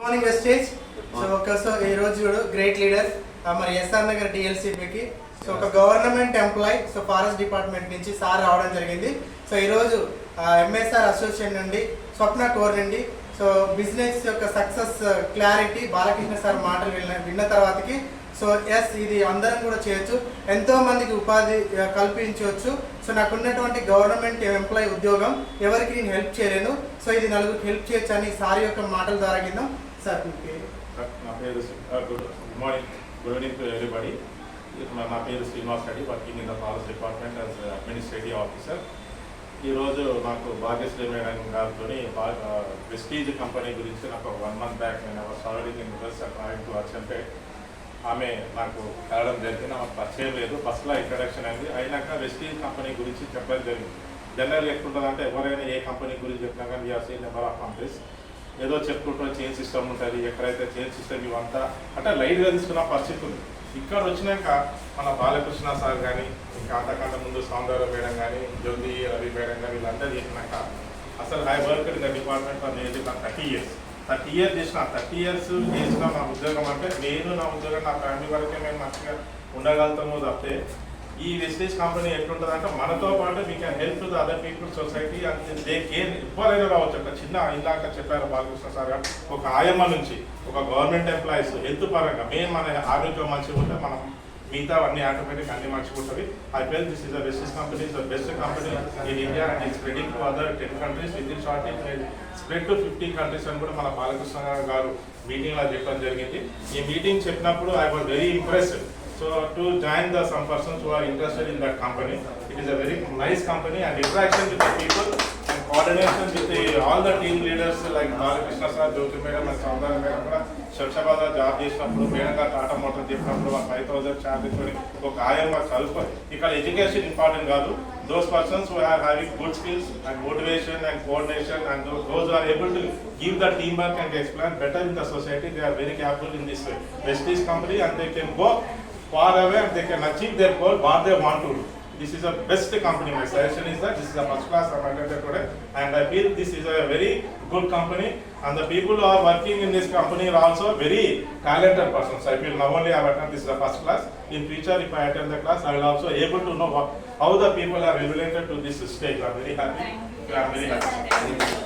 Morning wastage so ఒక so ఈ రోజు చూడు గ్రేట్ లీడర్ మరి ఎస్ఆర్ నగర్ డిఎల్సిపికి సో ఒక government employee so forest department నుంచి సార్ రావడం జరిగింది. సో ఈరోజు ఎంఎస్ఆర్ అసోసియేషన్ నుండి స్వప్న కోర్ నుండి సో బిజినెస్ యొక్క success clarity uh, Balakrishna sir మాటలు విన్న విన్న తర్వాతకి సో ఎస్ ఇది అందరం కూడా చేయొచ్చు. ఎంతో మందికి ఉపాధి కల్పించవచ్చు. సో నాకు ఉన్నటువంటి గవర్నమెంట్ ఎంప్లాయ్ ఉద్యోగం ఎవరికి నేను హెల్ప్ చేయలేను. సో ఇది నలుగురికి హెల్ప్ చేయొచ్చు అని సార్ యొక్క మాటల ద్వారా కింద సార్ నా పేరు good morning good evening to everybody. నా పేరు Srinivas Reddy working in the forest department as administrative officer. ఈరోజు నాకు భాగ్యశ్రీ మేడం గారితో ప్రెస్టీజ్ కంపెనీ గురించి నాకు వన్ మంత్ బ్యాక్ నేను సాల్వింగ్ ఇన్ రివర్స్ టు ఆమె నాకు కలడం జరిగింది నాకు పరిచయం లేదు ఫస్ట్లో ఇంట్రడక్షన్ అయింది. అయినాక వెస్టీజ్ కంపెనీ గురించి చెప్పడం జరిగింది. జనరల్ ఎట్లుంటుంది అంటే ఎవరైనా ఏ కంపెనీ గురించి చెప్పినా కానీ we are seen number of companies ఏదో చెప్పుకుంటున్న చైన్ సిస్టమ్ ఉంటుంది ఎక్కడైతే చైన్ సిస్టమ్ ఇవంతా అంటే లైట్గా తీసుకున్న పరిస్థితి ఉంది. ఇక్కడ వచ్చినాక మన బాలకృష్ణ సార్ కానీ ఇంకా అంతకంటే ముందు సౌందర్య మేడం కానీ జ్యోతి రవి మేడం కానీ వీళ్ళంతా చేసినాక అసలు I work in the department for nearly నా థర్టీ ఇయర్స్. థర్టీ ఇయర్స్ చేసిన థర్టీ ఇయర్స్ చేసిన నా ఉద్యోగం అంటే నేను నా ఉద్యోగం నా ఫ్యామిలీ వరకే మేము మంచిగా ఉండగలుగుతాము తప్పితే ఈ వెస్టేజ్ కంపెనీ ఎట్లుంటుంది అంటే మనతో పాటు we can help the other people society and they care ఎవరైనా రావచ్చు ఒక చిన్న ఇందాక చెప్పారు బాలకృష్ణ సార్ గారు. ఒక ఆయమ్మ నుంచి ఒక గవర్నమెంట్ ఎంప్లాయీస్ హెల్త్ పరంగా మెయిన్ మన ఆరోగ్యం మంచిగా ఉంటే మనం మిగతా అన్ని ఆటోమేటిక్ అన్ని మంచిగా ఉంటుంది I fell this is the best company the best company in India and it spreading to other ten countries within short spread to fifty countries అని కూడా మన బాలకృష్ణ గారు మీటింగ్లో చెప్పడం జరిగింది. ఈ మీటింగ్ చెప్పినప్పుడు I was very impressed so to join the some persons who are interested in that company it is a very nice company and interaction with the people and coordination with all the team leaders like Balakrishna sir Jyothi madam and Soundarya madam కూడా శంషాబాద్లో job చేసినప్పుడు madam Tata motor చెప్పినప్పుడు ఒక five thousand charge తీసుకొని ఒక ఆయంగా చదువుకో ఇక్కడ ఎడ్యుకేషన్ ఇంపార్టెంట్ కాదు. Those persons who have having good skills and motivation and coordination and those are able to give the team work and explain better in the society they are very capable in this way Vestige company and they can go far away and they can achieve their goal what they want to do. This is the best company. My suggestion is that this is a first class I'm attended today and I feel this is a very good company and the people who are working in this company are also very talented persons. I feel not only I have attended this is the first class, in future if I attend the class I will also able to know what, how the people are related to this stage. I'm very happy. I'm very happy.